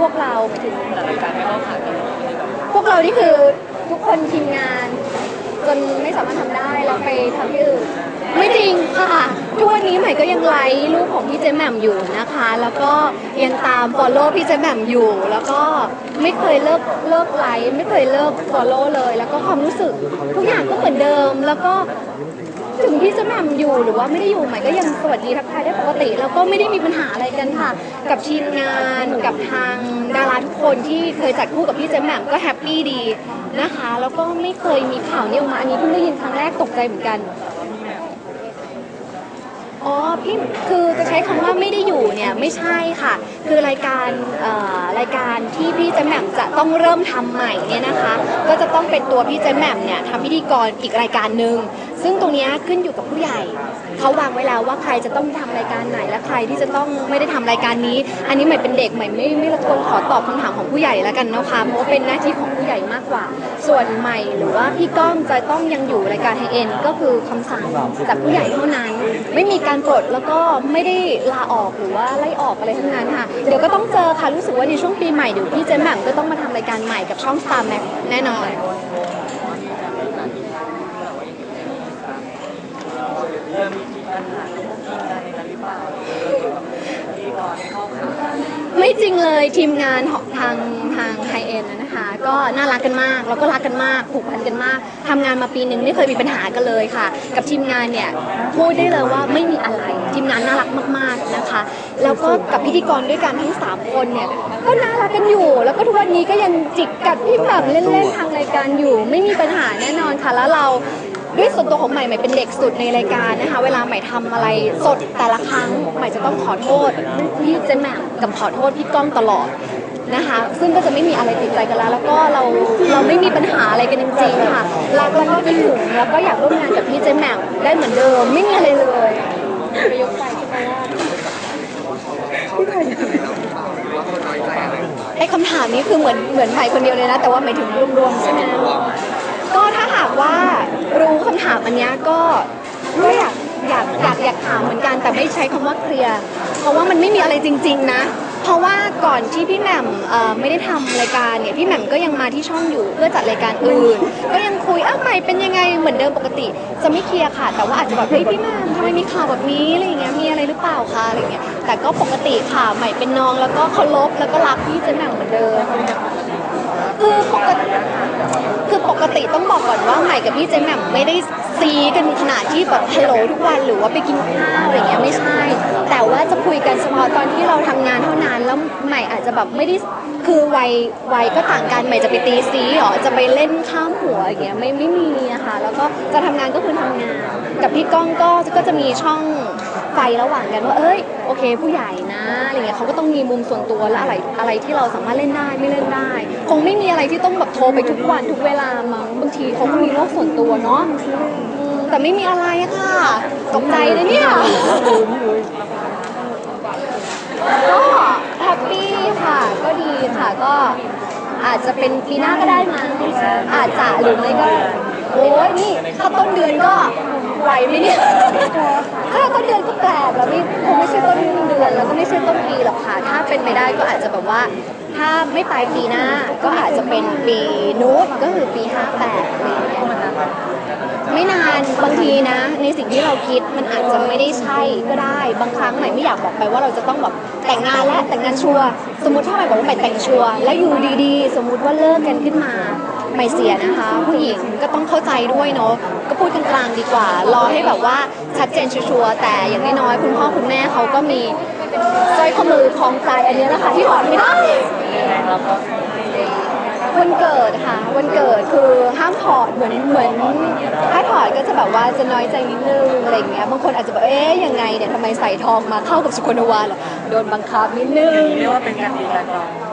พวกเราหมายถึงแต่รายการไม่เข้าขากันไม่ได้แบบพวกเรานี่คือทุกคนทีมงาน จนไม่สามารถทำได้เราไปทำที่อื่นไม่จริงค่ะทุกวันนี้ใหม่ก็ยังไลค์รูปของพี่เจแหม่มอยู่นะคะ แล้วก็ยังตาม follow พี่เจแหม่มอยู่ แล้วก็ไม่เคยเลิกเลิกไลค์ไม่เคยเลิก follow เลย แล้วก็ความรู้สึกทุกอย่างก็เหมือนเดิม แล้วก็ ถึงพี่เจแหม่มอยู่หรือว่าไม่ได้อยู่ใหม่ก็ยังสวัสดีทักทายได้ปกติ แล้วก็ไม่ได้มีปัญหาอะไรกันค่ะ กับทีมงานกับทางดาราทุกคนที่เคยจัดคู่กับพี่เจแหม่มก็แฮปปี้ดีนะคะ แล้วก็ไม่เคยมีข่าวนี้ออกมาอันนี้เพิ่งได้ยินครั้งแรกตกใจเหมือนกันอ๋อพี่คือจะใช้คำว่าไม่ได้อยู่เนี่ยไม่ใช่ค่ะ คือรายการเอ่อรายการที่พี่เจมแหม่มจะต้องเริ่มทำใหม่เนี่ยนะคะ ก็จะต้องเป็นตัวพี่เจมแหม่มเนี่ยทำพิธีกรอีกรายการหนึ่ง ซึ่งตรงนี้ขึ้นอยู่กับผู้ใหญ่ เขาวางไว้แล้วว่าใครจะต้องทำรายการไหนและใครที่จะต้องไม่ได้ทำรายการนี้ อันนี้ใหม่เป็นเด็กใหม่ไม่ไม่รบกวนขอตอบคำถามของผู้ใหญ่แล้วกันนะคะเพราะว่าเป็นหน้าที่ของผู้ใหญ่มากกว่า ส่วนใหม่หรือว่าพี่ก้องจะต้องยังอยู่รายการไฮเอ็นก็คือคำสั่งจากผู้ใหญ่เท่านั้น ไม่มีการปลดแล้วก็ไม่ได้ลาออกหรือว่าไล่ออกอะไรทั้งนั้นค่ะเดี๋ยวก็ต้องเจอค่ะรู้สึกว่าในช่วงปีใหม่เดี๋ยวพี่เจมแหม่มก็ต้องมาทำรายการใหม่กับช่อง Star Max แน่นอน เริ่มมี ปัญหากับทีมงานในการหรือเปล่าที่ก่อนเข้าขากันไม่จริงเลยทีมงานของทางทางไฮเอ็นนะคะ ก็น่ารักกันมากแล้วก็รักกันมากผูกพันกันมากทำงานมาปีหนึ่งไม่เคยมีปัญหากันเลยค่ะ กับทีมงานเนี่ยพูดได้เลยว่าไม่มีอะไร ทีมงานน่ารักมากๆนะคะ แล้วก็กับพิธีกรด้วยกันทั้งสามคนเนี่ยก็น่ารักกันอยู่ แล้วก็ทุกวันนี้ก็ยังจิกกัดพี่แบบเล่นๆทางรายการอยู่ ไม่มีปัญหาแน่นอนค่ะแล้วเรา ด้วยส่วนตัวของใหม่ใหม่เป็นเด็กสุดในรายการนะคะ เวลาใหม่ทำอะไรสดแต่ละครั้งใหม่จะต้องขอโทษพี่เจแหม่มกับขอโทษพี่ก้องตลอดนะคะ ซึ่งก็จะไม่มีอะไรติดใจกันแล้ว แล้วก็เราเราไม่มีปัญหาอะไรกันจริงๆค่ะรักแล้วก็คิดถึงแล้วก็อยากร่วมงานกับพี่เจแหม่มได้เหมือนเดิมไม่มีอะไรเลยไปยกไปที่มาไอ้คำถามนี้คือเหมือนเหมือนใหม่คนเดียวเลยนะ แต่ว่าหมายถึงรวมๆใช่ไหมก็ถ้าหากว่า รู้คำถามอันเนี้ยก็ก็อยากอยากอยากอยากถามเหมือนกันแต่ไม่ใช้คำว่าเคลียร์เพราะว่ามันไม่มีอะไรจริง ๆ นะ เพราะว่าก่อนที่พี่แหม่มเอ่อไม่ได้ทำรายการเนี่ยพี่แหม่มก็ยังมาที่ช่องอยู่เพื่อจัดรายการอื่น ก็ยังคุยเอ้าใหม่เป็นยังไงเหมือนเดิมปกติ จะไม่เคลียร์ค่ะ แต่ว่าอาจจะแบบเฮ้ยพี่แหม่มทำไมมีข่าวแบบนี้อะไรอย่างเงี้ยมีอะไรหรือเปล่าคะอะไรเงี้ยแต่ก็ปกติค่ะใหม่เป็นน้องแล้วก็เคารพแล้วก็รักพี่เจนแหม่มเหมือนเดิม คือปกติคือปกติต้องบอกก่อนว่าใหม่กับพี่เจมแหม่มไม่ได้ซีกันขนาดที่แบบฮัลโหลทุกวันหรือว่าไปกินข้าวอะไรเงี้ยไม่ใช่ แต่ว่าจะคุยกันเฉพาะตอนที่เราทำงานเท่านั้นแล้วใหม่อาจจะแบบไม่ได้คือวัยวัยก็ต่างกันใหม่จะไปตีซีหรอจะไปเล่นข้ามหัวอย่างเงี้ยไม่ไม่มีอะคะแล้วก็จะทำงานก็คือทำงาน กับพี่ก้องก็ก็จะมีช่อง ไฟระหว่างกันว่า เอ้ยโอเค ผู้ใหญ่นะอะไรเงี้ยเขาก็ต้องมีมุมส่วนตัวและอะไรอะไรที่เราสามารถเล่นได้ไม่เล่นได้ คงไม่มีอะไรที่ต้องแบบโทรไปทุกวันทุกเวลามั้งบางทีเขาก็มีโลกส่วนตัวเนาะอืมแต่ไม่มีอะไรค่ะตกใจเลยเนี่ย ก็แฮปปี้ค่ะก็ดีค่ะก็อาจจะเป็นปีหน้าก็ได้มั้งอาจจะหรือไม่ก็ โอ้ยนี่ถ้าต้นเดือนก็ไหวไหมเนี่ย ถ้าต้นเดือนก็แปลกแล้วนี่คงไม่ใช่ต้นเดือนแล้วก็ไม่ใช่ต้นปีหรอกค่ะ ถ้าเป็นไปได้ก็อาจจะแบบว่า ถ้าไม่ปลายปีหน้าก็อาจจะเป็นปีนู้นก็คือปี 58อะไรอย่างเงี้ยไม่นานบางทีนะ ในสิ่งที่เราคิดมันอาจจะไม่ได้ใช่ก็ได้ บางครั้งใหม่ไม่อยากบอกไปว่าเราจะต้องแบบแต่งงานและแต่งงานชัวร์สมมติถ้าใหม่บอกว่าใหม่แต่งชัวร์แล้วอยู่ดีๆ สมมุติว่าเลิกกันขึ้นมา ใหม่เสียนะคะ ผู้หญิงก็ต้องเข้าใจด้วยเนาะก็พูดกันกลางดีกว่า รอให้แบบว่าชัดเจนชัวร์แต่อย่างน้อยๆคุณพ่อคุณแม่เขาก็มีสร้อยข้อมือคล้องใจอันนี้แหละค่ะที่ถอดไม่ได้วันเกิดค่ะวันเกิดคือห้ามถอดเหมือนเหมือนถ้าถอดก็จะแบบว่าจะน้อยใจนิดนึงอะไรอย่างเงี้ยบางคนอาจจะแบบเอ๊ยยังไงเนี่ยทำไมใส่ทองมาเข้ากับสุคนวาเหรอโดนบังคับนิดนึงเรียกว่าเป็นการดีการจอง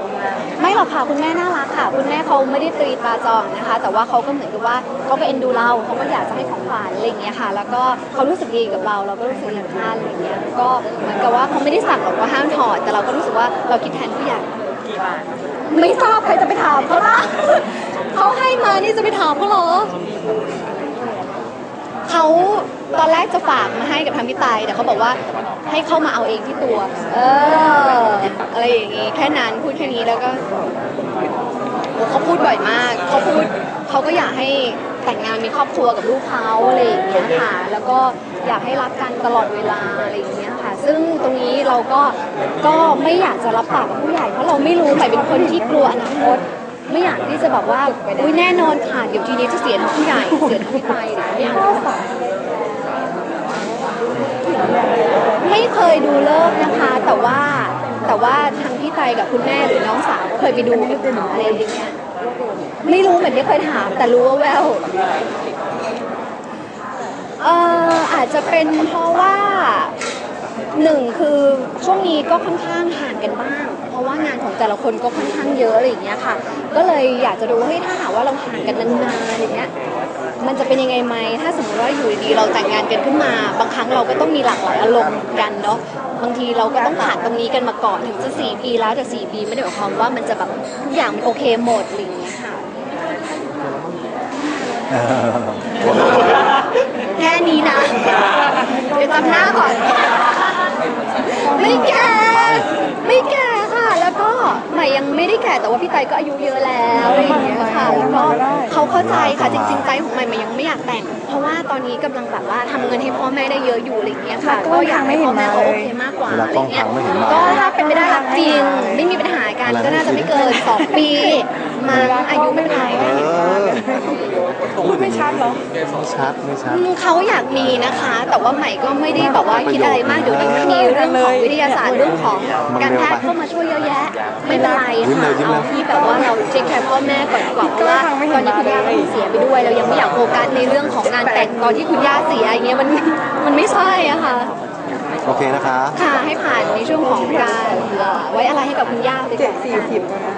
ไม่หรอกค่ะคุณแม่น่ารักค่ะ คุณแม่เขาไม่ได้ตรีตราจองนะคะ แต่ว่าเขาก็เหมือนกับว่าเขาก็เอ็นดูเราเขาก็อยากจะให้ของขวัญอะไรอย่างเงี้ยค่ะ แล้วก็เขารู้สึกดีกับเรา เราก็รู้สึกดีกับท่านอะไรอย่างเงี้ยก็เหมือนกับว่าเขาไม่ได้สั่งหรอกว่าห้ามถอด แต่เราก็รู้สึกว่าเราคิดแทนผู้ใหญ่กี่บาทไม่ทราบใครจะไปถามเขาล่ะเขาให้มานี่จะไปถามเขาเหรอเขาตอนแรกจะฝากมาให้กับทางพี่ตายแต่เขาบอกว่าให้เข้ามาเอาเองที่ตัว เออ อะไรอย่างเงี้ย แค่นั้นพูดแค่นี้แล้วก็โอ้เขาพูดบ่อยมากเขาพูดเขาก็อยากให้แต่งงานมีครอบครัวกับลูกเขาอะไรอย่างเงี้ยค่ะแล้วก็อยากให้รักกันตลอดเวลาอะไรอย่างเงี้ยค่ะ ซึ่งตรงนี้เราก็ก็ไม่อยากจะรับปากกับผู้ใหญ่เพราะเราไม่รู้ใหม่เป็นคนที่กลัวอนาคตไม่อยากที่จะแบบว่าอุ้ยแน่นอนค่ะเดี๋ยวทีนี้จะเสียทั้งผู้ใหญ่เสียทั้งพี่ไปไม่อยากที่จะไม่เคยดูเลิกนะคะ แต่ว่าแต่ว่าทาง กับคุณแม่หรือน้องสาวก็เคยไปดูอะไรอย่างเงี้ยไม่รู้เหมือนไม่เคยถาม แต่รู้ว่าแววเอ่ออาจจะเป็นเพราะว่าหนึ่งคือช่วงนี้ก็ค่อนข้างห่างกันบ้าง เพราะว่างานของแต่ละคนก็ค่อนข้างเยอะอะไรอย่างเงี้ยค่ะ ก็เลยอยากจะดูว่าเฮ้ยถ้าหากว่าเราห่างกันนานๆอย่างเงี้ยมันจะเป็นยังไงไหมถ้าสมมติว่าอยู่ดีๆเราแต่งงานกันขึ้นมา บางครั้งเราก็ต้องมีหลากหลายอารมณ์กันเนาะ บางทีเราก็ต้องผ่านตรงนี้กันมาก่อนถึงจะสี่ปีแล้วแต่สี่ปีไม่ได้หมายความว่ามันจะแบบทุกอย่างมันโอเคหมดอะไรอย่างเงี้ยค่ะแค่นี้นะ เดี๋ยวจำหน้าก่อน ไม่แก่ ไม่แก่ค่ะ แล้วก็ใหม่ยัง ไม่ได้แก่แต่ว่าพี่ไตก็อายุเยอะแล้วอะไรอย่างเงี้ยค่ะแล้วก็เขาเข้าใจค่ะจริงๆใจของใหม่ใหม่ยังไม่อยากแต่ง เพราะว่าตอนนี้กำลังแบบว่าทำเงินให้พ่อแม่ได้เยอะอยู่อะไรอย่างเงี้ยค่ะก็อยากให้พ่อแม่เขาโอเคมากกว่าเวลาอะไรกล้องเงี้ยพังไม่เห็นมาก็ถ้าเป็นไปได้รักจริง ไม่มีปัญหากันก็น่าจะไม่เกินสองปีมาอายุไม่เป็นไร เออพูดไม่ชัดเหรอไม่ชัดไม่ชัด อืมเขาอยากมีนะคะ แต่ว่าใหม่ก็ไม่ได้แบบว่าคิดอะไรมากเดี๋ยวนี้มันมีเรื่องของวิทยาศาสตร์เรื่องของการแพทย์เข้ามาช่วยเยอะแยะ ไม่เป็นไรยิ้มเลค่ะยยิ้มเลยเอาที่แบบว่าเราเช็คแคร์พ่อแม่ก่อนดีกว่าเพราะว่าตอนนี้คุณย่าเพิ่งเสียไปด้วยเรายังไม่อยากโฟกัสในเรื่องของงานแต่งตอนที่คุณย่าเสียอย่างเงี้ยมันมันไม่ใช่อะค่ะ โอเคนะคะ ค่ะให้ผ่านในช่วงของการเอ่อไว้อะไรให้กับคุณย่าไปก่อนเจ็ดสี่ละกันสิบแล้วนะ